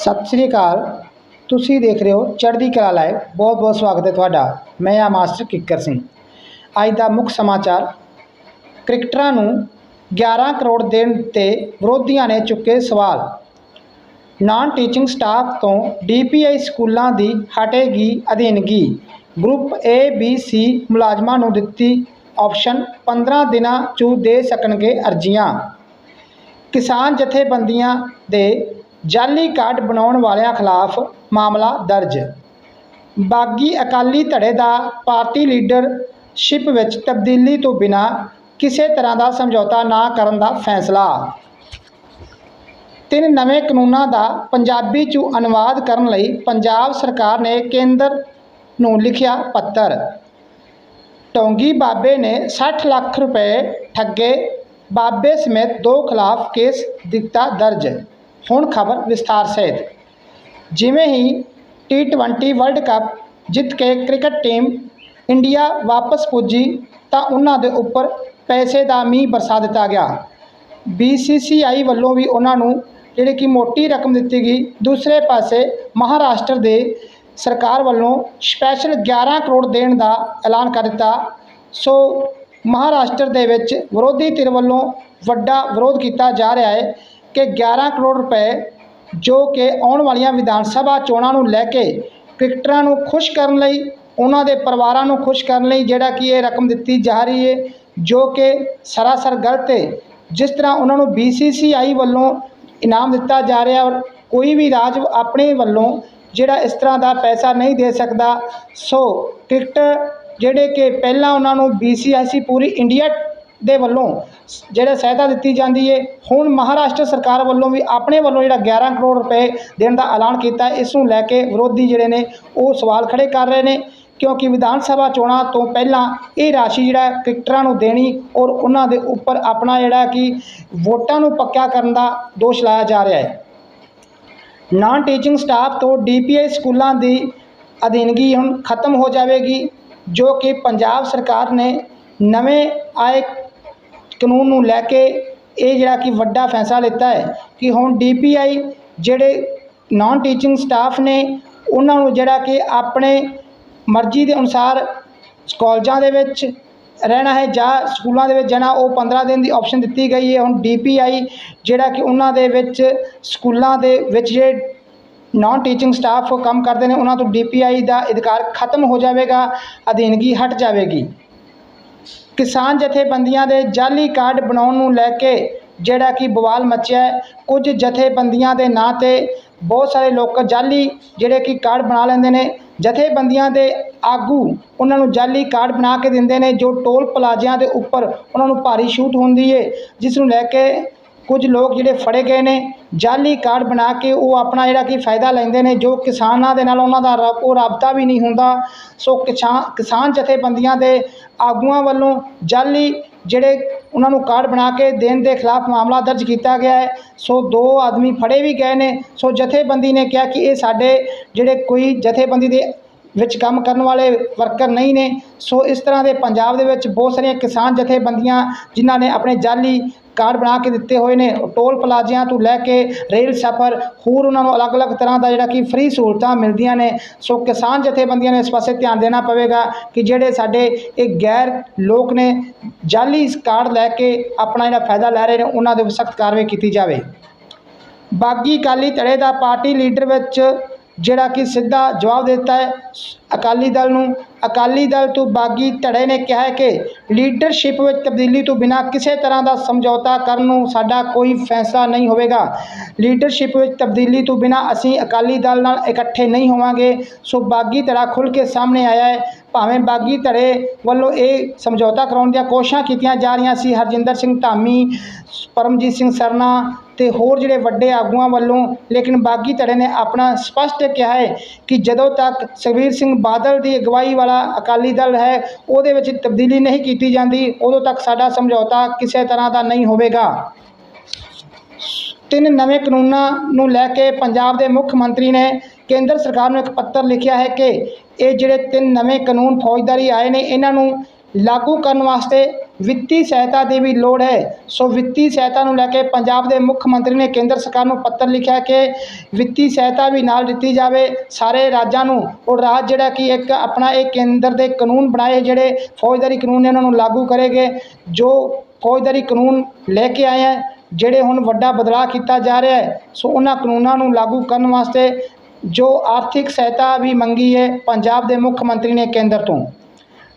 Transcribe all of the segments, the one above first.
ਸਤਿ ਸ੍ਰੀ ਅਕਾਲ। ਤੁਸੀਂ ਦੇਖ ਰਹੇ ਹੋ ਚੜ੍ਹਦੀ ਕਲਾ ਲਾਈਵ। ਬਹੁਤ ਬਹੁਤ ਸਵਾਗਤ ਹੈ ਤੁਹਾਡਾ। ਮੈਂ ਆ ਮਾਸਟਰ ਕਿੱਕਰ ਸਿੰਘ। ਅੱਜ ਦਾ ਮੁੱਖ ਸਮਾਚਾਰ, ਕ੍ਰਿਕਟਰਾਂ ਨੂੰ 11 ਕਰੋੜ ਦੇਣ ਤੇ ਵਿਰੋਧੀਆਂ ਨੇ ਚੁੱਕੇ ਸਵਾਲ। ਨਾਨ ਟੀਚਿੰਗ ਸਟਾਫ ਤੋਂ ਡੀਪੀਆਈ ਸਕੂਲਾਂ ਦੀ ਹਟੇਗੀ ਅਧੀਨਗੀ। ਗਰੁੱਪ ਏ ਬੀ ਸੀ ਮੁਲਾਜ਼ਮਾਂ ਨੂੰ ਦਿੱਤੀ ਆਪਸ਼ਨ 15 ਦਿਨਾਂ 'ਚ ਦੇ ਸਕਣਗੇ ਅਰਜ਼ੀਆਂ। ਕਿਸਾਨ ਜਥੇਬੰਦੀਆਂ ਦੇ ਜਾਲੀ ਕਾਰਡ ਬਣਾਉਣ ਵਾਲਿਆਂ ਖਿਲਾਫ ਮਾਮਲਾ ਦਰਜ। ਬਾਗੀ ਅਕਾਲੀ ਧੜੇ ਦਾ ਪਾਰਟੀ ਲੀਡਰਸ਼ਿਪ ਵਿੱਚ ਤਬਦੀਲੀ ਤੋਂ ਬਿਨਾਂ ਕਿਸੇ ਤਰ੍ਹਾਂ ਦਾ ਸਮਝੌਤਾ ਨਾ ਕਰਨ ਦਾ ਫੈਸਲਾ। ਤਿੰਨ ਨਵੇਂ ਕਾਨੂੰਨਾਂ ਦਾ ਪੰਜਾਬੀ 'ਚ ਅਨੁਵਾਦ ਕਰਨ ਲਈ ਪੰਜਾਬ ਸਰਕਾਰ ਨੇ ਕੇਂਦਰ ਨੂੰ ਲਿਖਿਆ ਪੱਤਰ। ਟੌਂਗੀ ਬਾਬੇ ਨੇ 60 ਲੱਖ ਰੁਪਏ ਠੱਗੇ। ਬਾਬੇ ਸਮੇਤ ਦੋ ਖਿਲਾਫ ਕੇਸ ਦਿੱਤਾ ਦਰਜ। ਹੁਣ ਖਬਰ ਵਿਸਥਾਰ ਸਹਿਤ। ਜਿਵੇਂ ਹੀ ਟੀ20 ਵਰਲਡ ਕੱਪ ਜਿੱਤ ਕੇ ਕ੍ਰਿਕਟ ਟੀਮ ਇੰਡੀਆ ਵਾਪਸ ਪੁੱਜੀ, ਤਾਂ ਉਹਨਾਂ ਦੇ ਉੱਪਰ ਪੈਸੇ ਦਾ ਮੀਂਹ ਬਰਸਾ ਦਿੱਤਾ ਗਿਆ। BCCI ਵੱਲੋਂ ਵੀ ਉਹਨਾਂ ਨੂੰ ਜਿਹੜੀ ਕਿ ਮੋਟੀ ਰਕਮ ਦਿੱਤੀ ਗਈ, ਦੂਸਰੇ ਪਾਸੇ ਮਹਾਰਾਸ਼ਟਰ ਦੇ ਸਰਕਾਰ ਵੱਲੋਂ ਸਪੈਸ਼ਲ 11 ਕਰੋੜ ਦੇਣ ਦਾ ਐਲਾਨ ਕਰ ਦਿੱਤਾ। ਸੋ ਮਹਾਰਾਸ਼ਟਰ ਦੇ ਵਿੱਚ ਵਿਰੋਧੀ ਧਿਰ ਵੱਲੋਂ ਵੱਡਾ ਵਿਰੋਧ ਕੀਤਾ ਜਾ ਰਿਹਾ ਹੈ। ਕਿ 11 ਕਰੋੜ ਰੁਪਏ ਜੋ ਕਿ ਆਉਣ ਵਾਲੀਆਂ ਵਿਧਾਨ ਸਭਾ ਚੋਣਾਂ ਨੂੰ ਲੈ ਕੇ ਕ੍ਰਿਕਟਰਾਂ ਨੂੰ ਖੁਸ਼ ਕਰਨ ਲਈ, ਉਹਨਾਂ ਦੇ ਪਰਿਵਾਰਾਂ ਨੂੰ ਖੁਸ਼ ਕਰਨ ਲਈ ਜਿਹੜਾ ਕਿ ਇਹ ਰਕਮ ਦਿੱਤੀ ਜਾ ਰਹੀ ਹੈ, ਜੋ ਕਿ ਸਰਾਸਰ ਗਲਤ ਹੈ। ਜਿਸ ਤਰ੍ਹਾਂ ਉਹਨਾਂ ਨੂੰ BCCI ਵੱਲੋਂ ਇਨਾਮ ਦਿੱਤਾ ਜਾ ਰਿਹਾ ਔਰ ਕੋਈ ਵੀ ਰਾਜ ਆਪਣੇ ਵੱਲੋਂ ਜਿਹੜਾ ਇਸ ਤਰ੍ਹਾਂ ਦਾ ਪੈਸਾ ਨਹੀਂ ਦੇ ਸਕਦਾ, ਸੋ ਕ੍ਰਿਕਟ ਜਿਹੜੇ ਕਿ ਪਹਿਲਾਂ ਉਹਨਾਂ ਨੂੰ BCCI ਪੂਰੀ ਇੰਡੀਆ ਦੇ ਵੱਲੋਂ ਸ- ਜਿਹੜਾ ਸਹਾਇਤਾ ਦਿੱਤੀ ਜਾਂਦੀ ਹੈ ਹੁਣ ਮਹਾਰਾਸ਼ਟਰ ਸਰਕਾਰ ਵੱਲੋਂ ਵੀ ਆਪਣੇ ਵੱਲੋਂ ਜਿਹੜਾ 11 ਕਰੋੜ ਰੁਪਏ ਦੇਣ ਦਾ ਐਲਾਨ ਕੀਤਾ, ਇਸ ਨੂੰ ਲੈ ਕੇ ਵਿਰੋਧੀ ਜਿਹੜੇ ਨੇ, ਉਹ ਸਵਾਲ ਖੜੇ ਕਰ ਰਹੇ ਨੇ, ਕਿਉਂਕਿ ਵਿਧਾਨ ਸਭਾ ਚੋਣਾਂ ਤੋਂ ਪਹਿਲਾਂ ਇਹ ਰਾਸ਼ੀ ਜਿਹੜਾ ਕ੍ਰਿਕਟਰਾਂ ਨੂੰ ਦੇਣੀ ਔਰ ਉਹਨਾਂ ਦੇ ਉੱਪਰ ਆਪਣਾ ਜਿਹੜਾ ਕਿ ਵੋਟਾਂ ਨੂੰ ਪੱਕਾ ਕਰਨ ਦਾ ਦੋਸ਼ ਲਾਇਆ ਜਾ ਰਿਹਾ ਹੈ। ਨਾਨ ਟੀਚਿੰਗ ਸਟਾਫ ਤੋਂ ਡੀਪੀਆਈ ਸਕੂਲਾਂ ਦੀ ਅਧੀਨਗੀ ਹੁਣ ਖਤਮ ਹੋ ਜਾਵੇਗੀ, ਜੋ ਕਿ ਪੰਜਾਬ ਸਰਕਾਰ ਨੇ ਨਵੇਂ ਆਏ ਕਾਨੂੰਨ ਨੂੰ ਲੈ ਕੇ ਇਹ ਜਿਹੜਾ ਕਿ ਵੱਡਾ ਫੈਸਲਾ ਲਿੱਤਾ ਹੈ ਕਿ ਹੁਣ ਡੀਪੀਆਈ ਜਿਹੜੇ ਨਾਨ ਟੀਚਿੰਗ ਸਟਾਫ ਨੇ, ਉਹਨਾਂ ਨੂੰ ਜਿਹੜਾ ਕਿ ਆਪਣੇ ਮਰਜ਼ੀ ਦੇ ਅਨੁਸਾਰ ਕਾਲਜਾਂ ਦੇ ਵਿੱਚ ਰਹਿਣਾ ਹੈ ਜਾਂ ਸਕੂਲਾਂ ਦੇ ਵਿੱਚ ਜਾਣਾ, ਉਹ 15 ਦਿਨ ਦੀ ਆਪਸ਼ਨ ਦਿੱਤੀ ਗਈ ਹੈ। ਹੁਣ ਡੀਪੀਆਈ ਜਿਹੜਾ ਕਿ ਉਹਨਾਂ ਦੇ ਵਿੱਚ ਸਕੂਲਾਂ ਦੇ ਵਿੱਚ ਜਿਹੜੇ ਨਾਨ ਟੀਚਿੰਗ ਸਟਾਫ ਕੰਮ ਕਰਦੇ ਨੇ, ਉਹਨਾਂ ਤੋਂ ਡੀਪੀਆਈ ਦਾ ਅਧਿਕਾਰ ਖਤਮ ਹੋ ਜਾਵੇਗਾ, ਅਧੀਨਗੀ ਹਟ ਜਾਵੇਗੀ। ਕਿਸਾਨ ਜਥੇਬੰਦੀਆਂ ਦੇ ਜਾਲੀ ਕਾਰਡ ਬਣਾਉਣ ਨੂੰ ਲੈ ਕੇ ਜਿਹੜਾ ਕਿ ਬਵਾਲ ਮਚਿਆ ਹੈ। ਕੁਝ ਜਥੇਬੰਦੀਆਂ ਦੇ ਨਾਂ ਤੇ ਬਹੁਤ ਸਾਰੇ ਲੋਕ ਜਾਲੀ ਜਿਹੜੇ ਕਿ ਕਾਰਡ ਬਣਾ ਲੈਂਦੇ ਨੇ। ਜਥੇਬੰਦੀਆਂ ਦੇ ਆਗੂ ਉਹਨਾਂ ਨੂੰ ਜਾਲੀ ਕਾਰਡ ਬਣਾ ਕੇ ਦਿੰਦੇ ਨੇ, ਜੋ ਟੋਲ ਪਲਾਜ਼ਿਆਂ ਦੇ ਉੱਪਰ ਉਹਨਾਂ ਨੂੰ ਭਾਰੀ ਛੂਟ ਹੁੰਦੀ ਹੈ ਜਿਸ ਨੂੰ ਲੈ ਕੇ ਕੁਝ ਲੋਕ ਜਿਹੜੇ ਫੜੇ ਗਏ ਨੇ ਜਾਲੀ ਕਾਰਡ ਬਣਾ ਕੇ ਉਹ ਆਪਣਾ ਜਿਹੜਾ ਕਿ ਫਾਇਦਾ ਲੈਂਦੇ ਨੇ, ਜੋ ਕਿਸਾਨਾਂ ਦੇ ਨਾਲ ਉਹਨਾਂ ਦਾ ਰਾ- ਉਹ ਰਾਬਤਾ ਵੀ ਨਹੀਂ ਹੁੰਦਾ। ਸੋ ਕਿਸਾਨ ਕਿਸਾਨ ਜਥੇਬੰਦੀਆਂ ਦੇ ਆਗੂਆਂ ਵੱਲੋਂ ਜਾਲੀ ਜਿਹੜੇ ਉਹਨਾਂ ਨੂੰ ਕਾਰਡ ਬਣਾ ਕੇ ਦੇਣ ਦੇ ਖਿਲਾਫ ਮਾਮਲਾ ਦਰਜ ਕੀਤਾ ਗਿਆ ਹੈ। ਸੋ ਦੋ ਆਦਮੀ ਫੜੇ ਵੀ ਗਏ ਨੇ। ਸੋ ਜਥੇਬੰਦੀ ਨੇ ਕਿਹਾ ਕਿ ਇਹ ਸਾਡੇ ਜਿਹੜੇ ਕੋਈ ਜਥੇਬੰਦੀ ਦੇ ਵਿੱਚ ਕੰਮ ਕਰਨ ਵਾਲੇ ਵਰਕਰ ਨਹੀਂ ਨੇ। ਸੋ ਇਸ ਤਰ੍ਹਾਂ ਦੇ ਪੰਜਾਬ ਦੇ ਵਿੱਚ ਬਹੁਤ ਸਾਰੀਆਂ ਕਿਸਾਨ ਜਥੇਬੰਦੀਆਂ ਜਿਨ੍ਹਾਂ ਨੇ ਆਪਣੇ ਜਾਲੀ ਕਾਰਡ ਬਣਾ ਕੇ ਦਿੱਤੇ ਹੋਏ ਨੇ, ਟੋਲ ਪਲਾਜ਼ਿਆਂ ਤੋਂ ਲੈ ਕੇ ਰੇਲ ਸਫ਼ਰ, ਹੋਰ ਉਹਨਾਂ ਨੂੰ ਅਲੱਗ-ਅਲੱਗ ਤਰ੍ਹਾਂ ਦਾ ਜਿਹੜਾ ਕਿ ਫ੍ਰੀ ਸਹੂਲਤਾਂ ਮਿਲਦੀਆਂ ਨੇ। ਸੋ ਕਿਸਾਨ ਜਥੇਬੰਦੀਆਂ ਨੇ ਇਸ ਪਾਸੇ ਧਿਆਨ ਦੇਣਾ ਪਵੇਗਾ ਕਿ ਜਿਹੜੇ ਸਾਡੇ ਇਹ ਗੈਰ ਲੋਕ ਨੇ ਜਾਲੀ ਕਾਰਡ ਲੈ ਕੇ ਆਪਣਾ ਜਿਹੜਾ ਫਾਇਦਾ ਲੈ ਰਹੇ ਨੇ, ਉਹਨਾਂ ਦੇ ਸਖਤ ਕਾਰਵਾਈ ਕੀਤੀ ਜਾਵੇ। ਬਾਗੀ ਅਕਾਲੀ ਧੜੇ ਦਾ ਪਾਰਟੀ ਲੀਡਰ ਵਿੱਚ ਜਿਹੜਾ ਕਿ ਸਿੱਧਾ ਜਵਾਬ ਦਿੱਤਾ ਹੈ। ਅਕਾਲੀ ਦਲ ਨੂੰ, ਅਕਾਲੀ ਦਲ ਤੋਂ ਬਾਗੀ ਧੜੇ ਨੇ ਕਿਹਾ ਹੈ ਕਿ ਲੀਡਰਸ਼ਿਪ ਵਿੱਚ ਤਬਦੀਲੀ ਤੋਂ ਬਿਨਾਂ ਕਿਸੇ ਤਰ੍ਹਾਂ ਦਾ ਸਮਝੌਤਾ ਕਰਨ ਨੂੰ ਸਾਡਾ ਕੋਈ ਫੈਸਲਾ ਨਹੀਂ ਹੋਵੇਗਾ। ਲੀਡਰਸ਼ਿਪ ਵਿੱਚ ਤਬਦੀਲੀ ਤੋਂ ਬਿਨਾਂ ਅਸੀਂ ਅਕਾਲੀ ਦਲ ਨਾਲ ਇਕੱਠੇ ਨਹੀਂ ਹੋਵਾਂਗੇ। ਸੋ ਬਾਗੀ ਧੜਾ ਖੁੱਲ੍ਹ ਕੇ ਸਾਹਮਣੇ ਆਇਆ ਹੈ। ਭਾਵੇਂ ਬਾਗੀ ਧੜੇ ਵੱਲੋਂ ਇਹ ਸਮਝੌਤਾ ਕਰਾਉਣ ਦੀਆਂ ਕੋਸ਼ਿਸ਼ਾਂ ਕੀਤੀਆਂ ਜਾ ਰਹੀਆਂ ਸੀ, ਹਰਜਿੰਦਰ ਸਿੰਘ ਧਾਮੀ, ਪਰਮਜੀਤ ਸਿੰਘ ਸਰਨਾ ਤੇ ਹੋਰ ਜਿਹੜੇ ਵੱਡੇ ਆਗੂਆਂ ਵੱਲੋਂ, ਲੇਕਿਨ ਬਾਗੀ ਧੜੇ ਨੇ ਆਪਣਾ ਸਪਸ਼ਟ ਕਿਹਾ ਹੈ ਕਿ ਜਦੋਂ ਤੱਕ ਸੁਖਬੀਰ ਸਿੰਘ ਬਾਦਲ ਦੀ ਅਗਵਾਈ ਵਾਲਾ ਅਕਾਲੀ ਦਲ ਹੈ, ਉਹਦੇ ਵਿੱਚ ਤਬਦੀਲੀ ਨਹੀਂ ਕੀਤੀ ਜਾਂਦੀ, ਉਦੋਂ ਤੱਕ ਸਾਡਾ ਸਮਝੌਤਾ ਕਿਸੇ ਤਰ੍ਹਾਂ ਦਾ ਨਹੀਂ ਹੋਵੇਗਾ। ਤਿੰਨ ਨਵੇਂ ਕਾਨੂੰਨਾਂ ਨੂੰ ਲੈ ਕੇ ਪੰਜਾਬ ਦੇ ਮੁੱਖ ਮੰਤਰੀ ਨੇ ਕੇਂਦਰ ਸਰਕਾਰ ਨੂੰ ਇੱਕ ਪੱਤਰ ਲਿਖਿਆ ਹੈ ਕਿ ਇਹ ਜਿਹੜੇ ਤਿੰਨ ਨਵੇਂ ਕਾਨੂੰਨ ਫੌਜਦਾਰੀ ਆਏ ਨੇ, ਇਹਨਾਂ ਨੂੰ ਲਾਗੂ ਕਰਨ ਵਾਸਤੇ ਵਿੱਤੀ ਸਹਾਇਤਾ ਦੀ ਵੀ ਲੋੜ ਹੈ। ਸੋ ਵਿੱਤੀ ਸਹਾਇਤਾ ਨੂੰ ਲੈ ਕੇ ਪੰਜਾਬ ਦੇ ਮੁੱਖ ਮੰਤਰੀ ਨੇ ਕੇਂਦਰ ਸਰਕਾਰ ਨੂੰ ਪੱਤਰ ਲਿਖਿਆ ਕਿ ਵਿੱਤੀ ਸਹਾਇਤਾ ਵੀ ਨਾਲ ਦਿੱਤੀ ਜਾਵੇ। ਸਾਰੇ ਰਾਜਾਂ ਨੂੰ ਔਰ ਰਾਜ ਜਿਹੜਾ ਕਿ ਇੱਕ ਆਪਣਾ ਇਹ ਕੇਂਦਰ ਦੇ ਕਾਨੂੰਨ ਬਣਾਏ ਜਿਹੜੇ ਫੌਜਦਾਰੀ ਕਾਨੂੰਨ ਨੇ, ਉਹਨਾਂ ਨੂੰ ਲਾਗੂ ਕਰੇਗੇ। ਜੋ ਫੌਜਦਾਰੀ ਕਾਨੂੰਨ ਲੈ ਕੇ ਆਏ ਹੈ ਜਿਹੜੇ ਹੁਣ ਵੱਡਾ ਬਦਲਾਅ ਕੀਤਾ ਜਾ ਰਿਹਾ ਹੈ, ਸੋ ਉਹਨਾਂ ਕਾਨੂੰਨਾਂ ਨੂੰ ਲਾਗੂ ਕਰਨ ਵਾਸਤੇ ਜੋ ਆਰਥਿਕ ਸਹਾਇਤਾ ਵੀ ਮੰਗੀ ਹੈ, ਪੰਜਾਬ ਦੇ ਮੁੱਖ ਮੰਤਰੀ ਨੇ ਕੇਂਦਰ ਤੋਂ।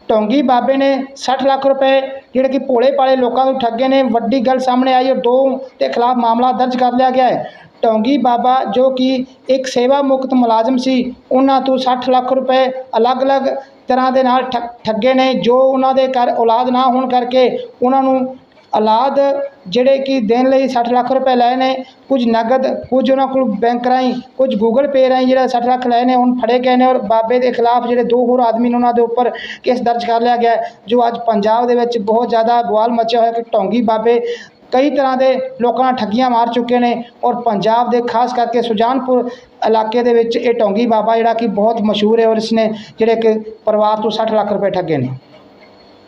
ਟੌਂਗੀ ਬਾਬੇ ਨੇ 60 ਲੱਖ ਰੁਪਏ ਜਿਹੜੇ ਕਿ ਭੋਲੇ ਪਾਲੇ ਲੋਕਾਂ ਨੂੰ ਠੱਗੇ ਨੇ, ਵੱਡੀ ਗੱਲ ਸਾਹਮਣੇ ਆਈ ਔਰ ਦੋ ਦੇ ਖਿਲਾਫ ਮਾਮਲਾ ਦਰਜ ਕਰ ਲਿਆ ਗਿਆ ਹੈ। ਟੌਂਗੀ ਬਾਬਾ ਜੋ ਕਿ ਇੱਕ ਸੇਵਾ ਮੁਕਤ ਮੁਲਾਜ਼ਮ ਸੀ, ਉਹਨਾਂ ਤੋਂ 60 ਲੱਖ ਰੁਪਏ ਅਲੱਗ-ਅਲੱਗ ਤਰ੍ਹਾਂ ਦੇ ਨਾਲ ਠੱਗ- ਠੱਗੇ ਨੇ, ਜੋ ਉਹਨਾਂ ਦੇ ਘਰ ਔਲਾਦ ਨਾ ਹੋਣ ਕਰਕੇ ਉਹਨਾਂ ਨੂੰ ਔਲਾਦ ਜਿਹੜੇ ਕਿ ਦੇਣ ਲਈ 60 ਲੱਖ ਰੁਪਏ ਲਏ ਨੇ, ਕੁਝ ਨਗਦ, ਕੁਝ ਉਹਨਾਂ ਕੋਲ ਬੈਂਕ ਰਾਹੀਂ, ਕੁਝ ਗੂਗਲ ਪੇ ਰਾਹੀਂ ਜਿਹੜਾ 60 ਲੱਖ ਲਏ ਨੇ, ਹੁਣ ਫੜੇ ਗਏ ਨੇ ਔਰ ਬਾਬੇ ਦੇ ਖਿਲਾਫ ਜਿਹੜੇ ਦੋ ਹੋਰ ਆਦਮੀ ਨੇ ਉਹਨਾਂ ਦੇ ਉੱਪਰ ਕੇਸ ਦਰਜ ਕਰ ਲਿਆ ਗਿਆ ਜੋ ਅੱਜ ਪੰਜਾਬ ਦੇ ਵਿੱਚ ਬਹੁਤ ਜ਼ਿਆਦਾ ਬਵਾਲ ਮਚਿਆ ਹੋਇਆ ਕਿ ਟੌਂਗੀ ਬਾਬੇ ਕਈ ਤਰ੍ਹਾਂ ਦੇ ਲੋਕਾਂ ਨਾਲ ਠੱਗੀਆਂ ਮਾਰ ਚੁੱਕੇ ਨੇ ਔਰ ਪੰਜਾਬ ਦੇ ਖਾਸ ਕਰਕੇ ਸੁਜਾਨਪੁਰ ਇਲਾਕੇ ਦੇ ਵਿੱਚ ਇਹ ਢੌਂਗੀ ਬਾਬਾ ਜਿਹੜਾ ਕਿ ਬਹੁਤ ਮਸ਼ਹੂਰ ਹੈ ਔਰ ਇਸਨੇ ਜਿਹੜੇ ਕਿ ਪਰਿਵਾਰ ਤੋਂ 60 ਲੱਖ ਰੁਪਏ ਠੱਗੇ ਨੇ।